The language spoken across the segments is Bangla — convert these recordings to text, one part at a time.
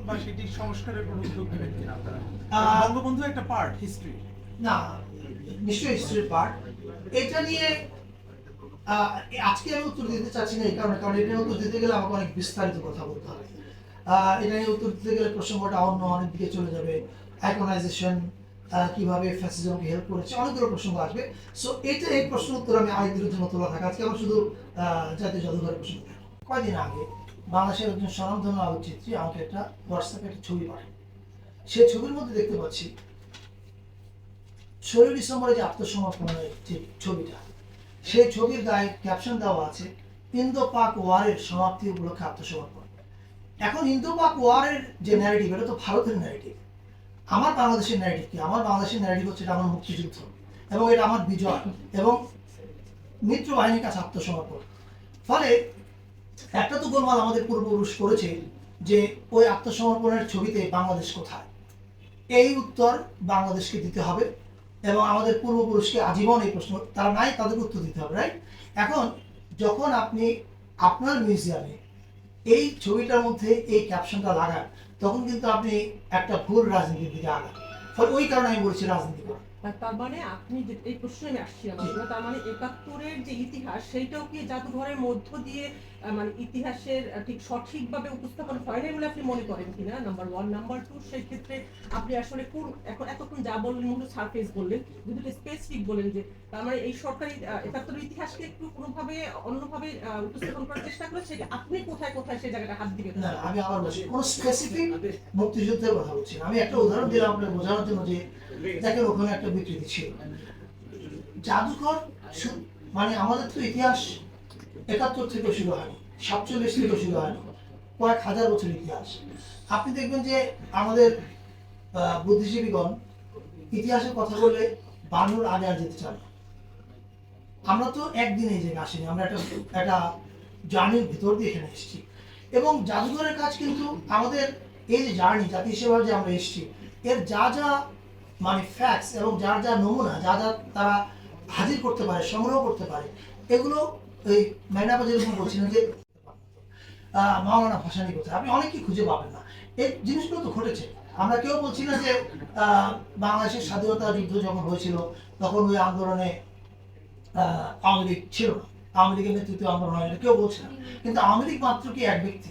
বা সেটি সংস্কারের কোনো উদ্যোগ নেবেন কিনা আপনারা? বঙ্গবন্ধু একটা পার্ট হিস্ট্রি না নিশ্চয়ই হিস্ট্রির পার্ট এটা নিয়ে আজকে আমি উত্তর দিতে চাচ্ছি না এই কারণে কারণ এটা নিয়ে উত্তর দিতে গেলে আমাকে অনেক বিস্তারিত কথা বলতে হবে। এটা নিয়ে উত্তর দিতে গেলে প্রসঙ্গটা অন্য অনেক দিকে চলে যাবে। আইকনাইজেশন কীভাবে ফ্যাসিজমকে হেল্প করেছে অনেকগুলো প্রসঙ্গ আসবে। সো এটা এই প্রশ্ন উত্তর আমি আরেকদিনের জন্য তোলা থাকা আজকে আমার শুধু আহ, জাতীয় জাদুঘরের প্রশ্ন কয়দিন আগে বাংলাদেশের একজন স্বনামধন্য আলোকচিত্রী আমাকে একটা হোয়াটসঅ্যাপে একটা ছবি পাঠায়। সেই ছবির মধ্যে দেখতে পাচ্ছি, ষোলোই ডিসেম্বরে যে আত্মসমর্পণের যে ছবিটা, সেই ছবির গায়ে ক্যাপশন দেওয়া আছে, ইন্দো পাক ওয়ারের সমাপ্তি উপলক্ষে আত্মসমর্পণ। এখন ইন্দো পাক ওয়ারের যে ন্যারেটিভ এটা তো ভারতের ন্যারেটিভ আমার বাংলাদেশের ন্যারেটিভ কি? আমার বাংলাদেশের ন্যারেটিভ হচ্ছে এটা আমার মুক্তিযুদ্ধ এবং এটা আমার বিজয় এবং মিত্র বাহিনীর কাছে আত্মসমর্পণ। ফলে একটা তো গোলমাল আমাদের পূর্বপুরুষ করেছে যে ওই আত্মসমর্পণের ছবিতে বাংলাদেশ কোথায়? এই উত্তর বাংলাদেশকে দিতে হবে এবং আমাদের পূর্বপুরুষকে আজীবন এই প্রশ্ন, তারা নাই, তাদের উত্তর দিতে হবে রাইট এখন যখন আপনি আপনার মিউজিয়ামে এই ছবিটার মধ্যে এই ক্যাপশনটা লাগান, তখন কিন্তু আপনি একটা ভুল রাজনীতির দিকে আগান। ফলে ওই কারণে আমি বলছি রাজনীতি আর তার মানে আপনি এই প্রশ্নে আমি আসছিলাম তার মানে একাত্তরের যে ইতিহাস সেইটাও কি জাদুঘরের মধ্য দিয়ে মানে ইতিহাসের ঠিক সঠিকভাবে উপস্থাপন হয় না বলে আপনি মনে করেন কিনা? নাম্বার ওয়ান নাম্বার টু সেই ক্ষেত্রে আপনি আসলে কোন এখন এতক্ষণ যা বললেন মূলত সারফেস বললেন যদি স্পেসিফিক বলেন যে তার মানে এই সরকারি একাত্তরের ইতিহাসকে একটু কোনোভাবে অন্যভাবে উপস্থাপন করার চেষ্টা করেছে আপনি কোথায় কোথায় সেই জায়গাটা হাত দিবেন? না, আমি আবার বলছি কোনো স্পেসিফিক মুক্তিযুদ্ধের কথা বলছি আমি একটা উদাহরণ দিলাম আপনার বোঝানোর জন্য যে দেখেন ওখানে একটা বিকৃতি ছিল। জাদুঘর মানে আমাদের তো ইতিহাস একাত্তর থেকে শুরু হয়নি সাতচল্লিশ থেকে শুরু হয়নি কয়েক হাজার বছর ইতিহাস। আপনি দেখবেন যে আমাদের বুদ্ধিজীবীগণ ইতিহাসের কথা বলে বানুর আগে আর যেতে চান আমরা তো একদিনে এই জায়গায় আসিনি, আমরা একটা একটা জার্নির ভিতর দিয়ে এখানে এসেছি। এবং জাদুঘরের কাজ কিন্তু আমাদের এই যে জার্নি জাতি হিসেবে যে আমরা এসেছি, এর যা যা মানে ফ্যাক্টস এবং যার যা নমুনা যা যা তারা হাজির করতে পারে, সংগ্রহ করতে পারে, এগুলো এই ম্যাডামা যেরকম বলছিলেন যে মাওলানা ভাসানি কোথায় আপনি অনেকেই খুঁজে পাবেন না। এই জিনিসগুলো তো ঘটেছে। আমরা কেউ বলছি না যে বাংলাদেশের স্বাধীনতা যুদ্ধ যখন হয়েছিল, তখন ওই আন্দোলনে আওয়ামী লীগ ছিল না। আওয়ামী লীগের নেতৃত্বে আন্দোলন হয় এটা কেউ বলছে না। কিন্তু আওয়ামী লীগ মাত্র কি এক ব্যক্তি?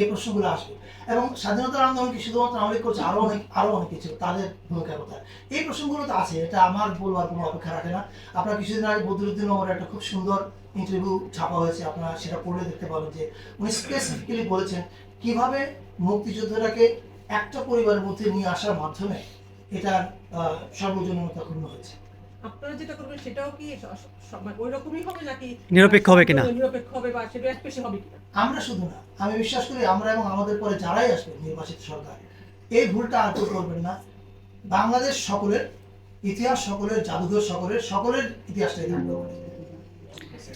এই প্রশ্নগুলো আসবে এবং স্বাধীনতার আন্দোলন কি শুধুমাত্র আওয়ামী করছে? আরও অনেক আরও অনেক কিছু। তাদের ভূমিকা কোথায় এই প্রশ্নগুলো তো আছে, এটা আমার বলবার কোনো অপেক্ষা রাখে না। আপনার কিছুদিন আগে বদরুদ্দিন ওমরের একটা খুব সুন্দর ইন্টারভিউ ছাপা হয়েছে। আপনারা সেটা পড়লে দেখতে পাবেন যে উনি স্পেসিফিক্যালি বলেছেন কীভাবে মুক্তিযোদ্ধাটাকে একটা পরিবারের মধ্যে নিয়ে আসার মাধ্যমে এটার সর্বজনীনতা ক্ষুণ্ণ হয়েছে। আপনারা যেটা করবেন সেটাও কি মানে ওই রকমই হবে নাকি? নিরপেক্ষ হবে কিনা? নিরপেক্ষ হবে বা সেটা একপেশে হবে কিনা? আমরা শুধু না আমি বিশ্বাস করি আমরা এবং আমাদের পরে যারাই আসবে নির্বাচিত সরকার এই ভুলটা আর কেউ করবেন না। বাংলাদেশ সকলের ইতিহাস সকলের জাদুঘর সকলের সকলের ইতিহাসটা এখানে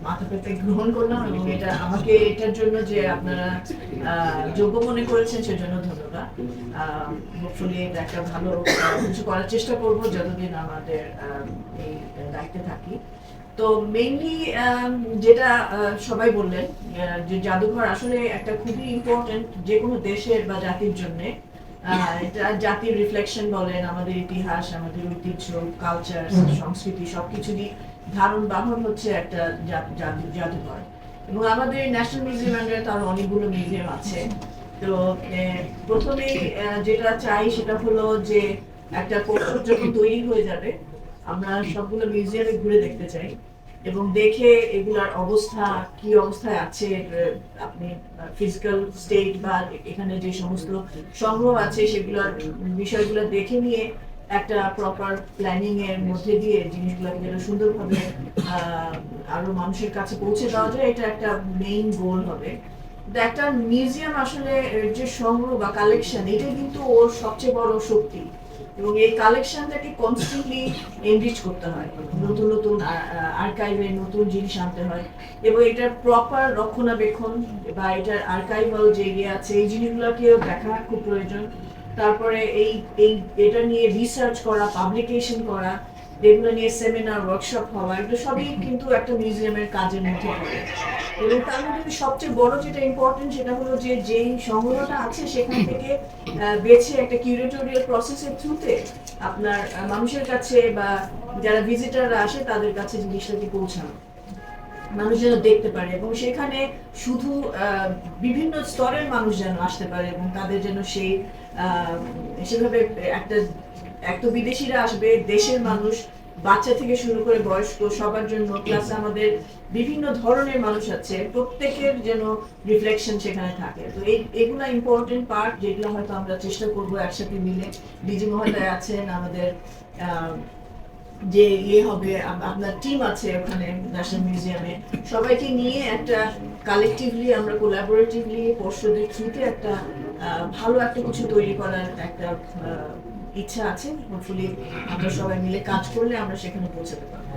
আহ, মাথা পেতে গ্রহণ করলাম এবং এটা আমাকে এটার জন্য যে আপনারা যোগ্য মনে করেছেন সেজন্য ধন্যবাদ। হোপফুলি একটা ভালো কিছু করার চেষ্টা করব যতদিন আমাদের এই দায়িত্বে থাকি। তো মেইনলি যেটা সবাই বললেন যে জাদুঘর আসলে একটা খুবই ইম্পর্টেন্ট যে কোনো দেশের বা জাতির জন্য জাতির রিফ্লেকশন বলেন আমাদের ইতিহাস আমাদের ঐতিহ্য কালচার সংস্কৃতি সবকিছুরই ধারণ বাহন হচ্ছে একটা জাদুঘর। এবং আমাদের ন্যাশনাল মিউজিয়াম আন্ডারে তার অনেকগুলো মিউজিয়াম আছে। তো প্রথমেই যেটা চাই সেটা হলো যে একটা কোর্স যখন তৈরি হয়ে যাবে আমরা সবগুলো মিউজিয়ামে ঘুরে দেখতে চাই। এবং দেখে এগুলার অবস্থা, কি অবস্থায় আছে আপনি ফিজিক্যাল স্টেট বা এখানে যে সমস্ত সংগ্রহ আছে সেগুলোর বিষয়গুলো দেখে নিয়ে একটা প্রপার প্ল্যানিং এর মধ্যে দিয়ে জিনিসগুলোকে যেন সুন্দরভাবে আরও মানুষের কাছে পৌঁছে দেওয়া যায়, এটা একটা মেইন গোল হবে। একটা মিউজিয়াম আসলে যে সংগ্রহ বা কালেকশন এটা কিন্তু ওর সবচেয়ে বড় শক্তি। এবং এই কালেকশনটাকে কনস্ট্যান্টলি এনরিচ করতে হয়। নতুন নতুন আর্কাইভে নতুন জিনিস আনতে হয়। এবং এটার প্রপার রক্ষণাবেক্ষণ বা এটার আর্কাইভাল যে ইয়ে আছে, এই জিনিসগুলোকেও দেখা খুব প্রয়োজন। তারপরে এই এই, এটা নিয়ে রিসার্চ করা পাবলিকেশন করা এগুলো নিয়ে সেমিনার ওয়ার্কশপ হওয়া এগুলো সবই কিন্তু একটা মিউজিয়ামের কাজের মধ্যে পড়ে। এবং তার মধ্যে সবচেয়ে বড় যেটা ইম্পর্টেন্ট সেটা হলো যে যেই সংগ্রহটা আছে সেখান থেকে বেছে একটা কিউরেটোরিয়াল প্রসেসের থ্রুতে আপনার মানুষের কাছে বা যারা ভিজিটাররা আসে তাদের কাছে জিনিসটাকে পৌঁছানো। মানুষ যেন দেখতে পারে এবং সেখানে শুধু বিভিন্ন স্তরের মানুষ যেন আসতে পারে এবং তাদের যেন সেই সেভাবে একটা এক তো বিদেশিরা আসবে, দেশের মানুষ, বাচ্চা থেকে শুরু করে বয়স্ক, সবার জন্য প্লাস আমাদের বিভিন্ন ধরনের মানুষ আছে, প্রত্যেকের যেন রিফ্লেকশন সেখানে থাকে। তো এই, এগুলো ইম্পর্টেন্ট পার্ট যেগুলো হয়তো আমরা চেষ্টা করব একসাথে মিলে। ডিজি মহোদয় আছেন, আমাদের যে ইয়ে হবে আপনার টিম আছে ওখানে ন্যাশনাল মিউজিয়ামে সবাইকে নিয়ে একটা কালেকটিভলি আমরা কোলাবোরেটিভলি পরশুদের থ্রুতে একটা ভালো একটা কিছু তৈরি করার একটা ইচ্ছা আছে হোপফুলি আমরা সবাই মিলে কাজ করলে আমরা সেখানে পৌঁছাতে পারব.